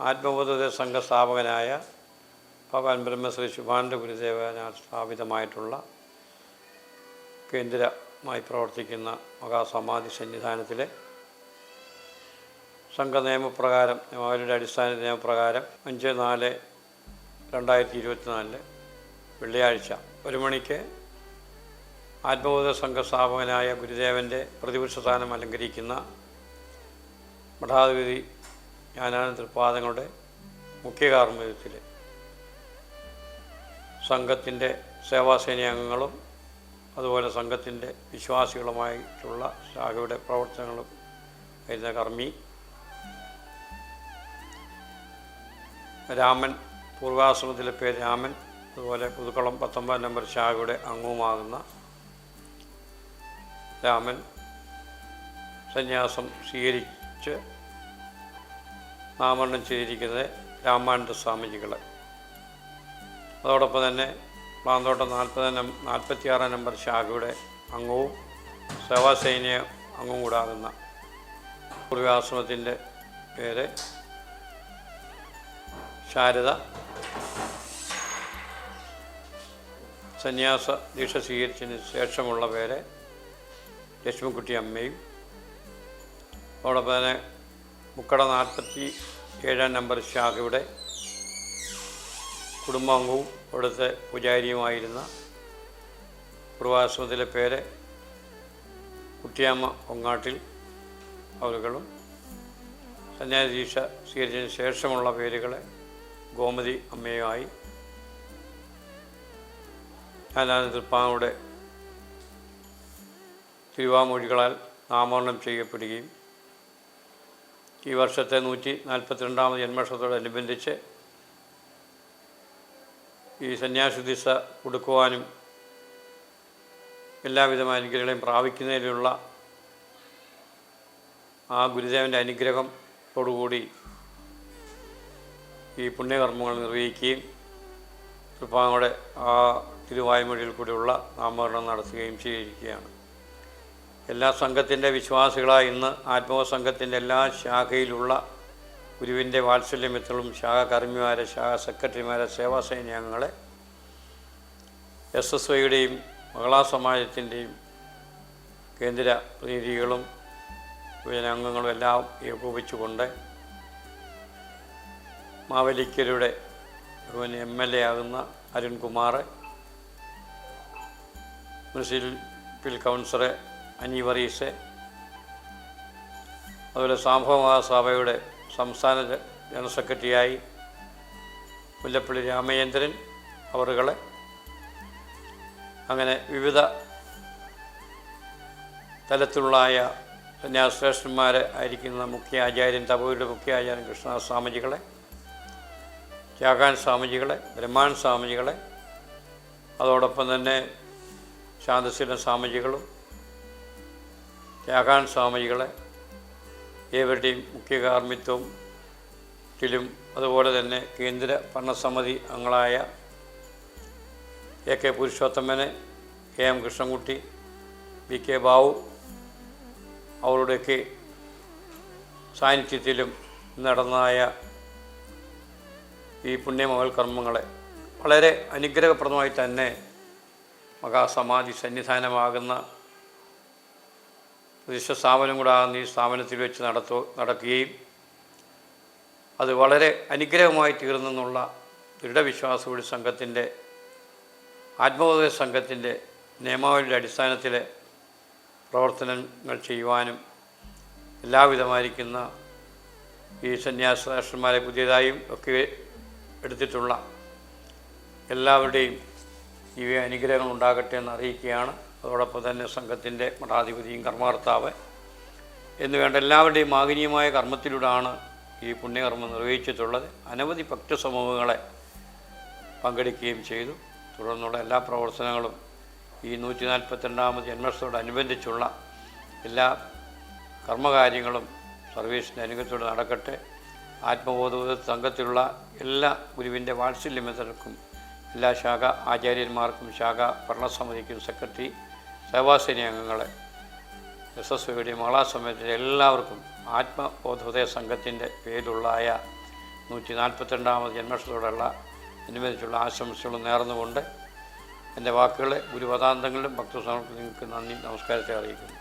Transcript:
ആത്മബോധ സംഘസ്ഥാപകനായ ഭഗവാൻ ബ്രഹ്മശ്രീ ശുഭാനന്ദ ഗുരുദേവനാൽ സ്ഥാപിതമായിട്ടുള്ള കേന്ദ്രമായി പ്രവർത്തിക്കുന്ന മഹാസമാധി സന്നിധാനത്തിലെ സംഘ നിയമപ്രകാരം അവരുടെ അടിസ്ഥാന നിയമപ്രകാരം അഞ്ച് നാല് രണ്ടായിരത്തി ഇരുപത്തിനാലിൽ വെള്ളിയാഴ്ച ഒരു മണിക്ക് ആത്മബോധ സംഘസ്ഥാപകനായ ഗുരുദേവന്റെ പ്രതിപുരുഷ സ്ഥാനം അലങ്കരിക്കുന്ന മഠാധിപതി ജ്ഞാനാനന്ദ തൃപ്പാദങ്ങളുടെ മുഖ്യ കാർമ്മികത്തിൽ സംഘത്തിന്റെ സേവാസേന അംഗങ്ങളും അതുപോലെ സംഘത്തിന്റെ വിശ്വാസികളുമായിട്ടുള്ള ശാഖയുടെ പ്രവർത്തനങ്ങളും വരുന്ന കർമ്മി. രാമൻ പൂർവാശ്രമത്തിലെ പേര് രാമൻ അതുപോലെ പുതുക്കളം പത്തൊമ്പത് നമ്പർ ശാഖയുടെ അംഗവുമാകുന്ന രാമൻ സന്യാസം സ്വീകരിച്ച് നാമകരണം ചെയ്തിരിക്കുന്നത് രാമാനന്ദ സ്വാമിജികൾ അതോടൊപ്പം തന്നെ പ്ലാന്തോട്ടം നാൽപ്പത് നാൽപ്പത്തിയാറാം നമ്പർ ശാഖയുടെ അംഗവും സേവാസൈന്യ അംഗവും കൂടാകുന്ന പൂർവാശ്രമത്തിന്റെ പേര് ശാരദ. സന്യാസ ദീക്ഷ സ്വീകരിച്ചതിന് ശേഷമുള്ള പേര് ലക്ഷ്മിക്കുട്ടി അമ്മയും. അതോടൊപ്പം തന്നെ മുക്കട നാൽപ്പത്തി ഏഴാം നമ്പർ ശാഖയുടെ കുടുംബാംഗവും അവിടുത്തെ പൂജാരിയുമായിരുന്ന പൂർവാശ്രമത്തിലെ പേര് കുട്ടിയമ്മ കൊങ്ങാട്ടിൽ അവരുകളും സന്യാസീക്ഷ സ്വീകരിച്ചതിന് ശേഷമുള്ള പേരുകളെ ഗോമതി അമ്മയുമായി ഞാനാനന്ദ തൃപ്പാങ്ങളുടെ തിരുവാമൊഴികളാൽ നാമകരണം ചെയ്യപ്പെടുകയും ഈ വർഷത്തെ നൂറ്റി നാൽപ്പത്തിരണ്ടാമത് ജന്മവർഷത്തോടനുബന്ധിച്ച് ഈ സന്യാസിദിസ കൊടുക്കുവാനും എല്ലാവിധ അനുഗ്രഹങ്ങളെയും പ്രാപിക്കുന്നതിനുള്ള ആ ഗുരുദേവന്റെ അനുഗ്രഹത്തോടുകൂടി ഈ പുണ്യകർമ്മങ്ങൾ നിർവഹിക്കുകയും കൃപാങ്ങളുടെ ആ തിരുവായ്മൊഴിയിൽ കൂടിയുള്ള നാമകരണം നടത്തുകയും ചെയ്തിരിക്കുകയാണ്. എല്ലാ സംഘത്തിന്റെ വിശ്വാസികളായ ഇന്ന് ആത്മവ സംഘത്തിന്റെ എല്ലാ ശാഖയിലുള്ള ഗുരുവിന്റെ വാത്സല്യമിത്രങ്ങളും ശാഖ കർമ്മിമാരെ ശാഖ സെക്രട്ടറിമാരെ സേവാസൈന്യാംഗങ്ങളെ എസ് എസ് വൈയുടെയും മഹളാ സമാജത്തിന്റെയും കേന്ദ്ര പ്രതിനിധികളും യുവജനാംഗങ്ങളും എല്ലാം ഏകോപിച്ചുകൊണ്ട് മാവലിക്കരുടെ എം എൽ എ ആകുന്ന അരുൺകുമാർ മുനിസിപ്പൽ കൗൺസിലർ അനിവറീസ് അതുപോലെ സാംഭവ സംസ്ഥാന ജനറൽ സെക്രട്ടറിയായി മുല്ലപ്പള്ളി രാമചന്ദ്രൻ അവറുകളെ. അങ്ങനെ വിവിധ തലത്തിലുള്ളായ സന്യാസശ്രേഷ്ഠന്മാരെ ആയിരിക്കുന്ന മുഖ്യ ആചാര്യൻ തപോയുടെ മുഖ്യ ആചാര്യൻ കൃഷ്ണ സ്വാമിജികളെ ത്യാഗാൻ സ്വാമിജികളെ ബ്രഹ്മാൻ സ്വാമിജികളെ അതോടൊപ്പം തന്നെ ശാന്തശീലൻ സ്വാമിജികളും ത്യാഗാൻ സ്വാമികളെ ഏവരുടെയും മുഖ്യ കാർമ്മിത്വം ത്തിലും അതുപോലെ തന്നെ കേന്ദ്ര ഭരണസമിതി അംഗങ്ങളായ A K പുരുഷോത്തമനെ K M Krishnankutty V K Bavu അവരുടെയൊക്കെ സാന്നിധ്യത്തിലും നടന്നതായ ഈ പുണ്യമകൽ കർമ്മങ്ങളെ വളരെ അനുഗ്രഹപ്രദമായി തന്നെ മഹാസമാധി സന്നിധാനമാകുന്ന പ്രതിഷ്ഠ സ്ഥാപനം കൂടാകുന്ന ഈ സ്ഥാപനത്തിൽ വെച്ച് നടത്തു നടക്കുകയും അത് വളരെ അനുഗ്രഹമായി തീർന്നെന്നുള്ള ദൃഢവിശ്വാസകൂടി സംഘത്തിന്റെ ആത്മബോധ സംഘത്തിന്റെ നിയമാവലിയുടെ അടിസ്ഥാനത്തിൽ പ്രവർത്തനങ്ങൾ ചെയ്യുവാനും എല്ലാവിധമായിരിക്കുന്ന ഈ സന്യാസരാഷ്ട്രന്മാരെ പുതിയതായും ഒക്കെ എടുത്തിട്ടുള്ള എല്ലാവരുടെയും ഈ അനുഗ്രഹങ്ങൾ ഉണ്ടാകട്ടെ എന്ന് അറിയിക്കുകയാണ്. അതോടൊപ്പം തന്നെ സംഘത്തിന്റെ മഠാധിപതിയും കർമാർത്താവ് എന്നുവേണ്ട എല്ലാവരുടെയും മാഗനീയമായ കർമ്മത്തിലൂടെയാണ് ഈ പുണ്യകർമ്മം നിർവഹിച്ചിട്ടുള്ളത്. അനവധി ഭക്തസമൂഹങ്ങളെ പങ്കെടുക്കുകയും ചെയ്തു. തുടർന്നുള്ള എല്ലാ പ്രവർത്തനങ്ങളും ഈ നൂറ്റി നാൽപ്പത്തിരണ്ടാമത് ജന്മസ്ഥയോടനുബന്ധിച്ചുള്ള എല്ലാ കർമ്മകാര്യങ്ങളും സർവീസിന്റെ അനുഗ്രഹത്തോടെ നടക്കട്ടെ. ആത്മബോധ സംഘത്തിലുള്ള എല്ലാ ഗുരുവിന്റെ വാത്സല്യമിതർക്കും എല്ലാ ശാഖ ആചാര്യന്മാർക്കും ശാഖ ഭരണസമിതിക്കും സെക്രട്ടറി സേവാസേന അംഗങ്ങളെ എസ് എസ് യുടെ മഹളാ സമയത്തിന്റെ എല്ലാവർക്കും ആത്മബോധോദയ സംഘത്തിന്റെ പേരിലുള്ളായ നൂറ്റി നാൽപ്പത്തിരണ്ടാമത് ജന്മേഷത്തോടുള്ള അനുബന്ധിച്ചുള്ള ആശംസകളും നേർന്നുകൊണ്ട് എന്റെ വാക്കുകളെ ഗുരുപദാന്തങ്ങളിലും ഭക്തസമർപ്പണം നിങ്ങൾക്ക് നന്ദി നമസ്കാരത്തെ അറിയിക്കുന്നു.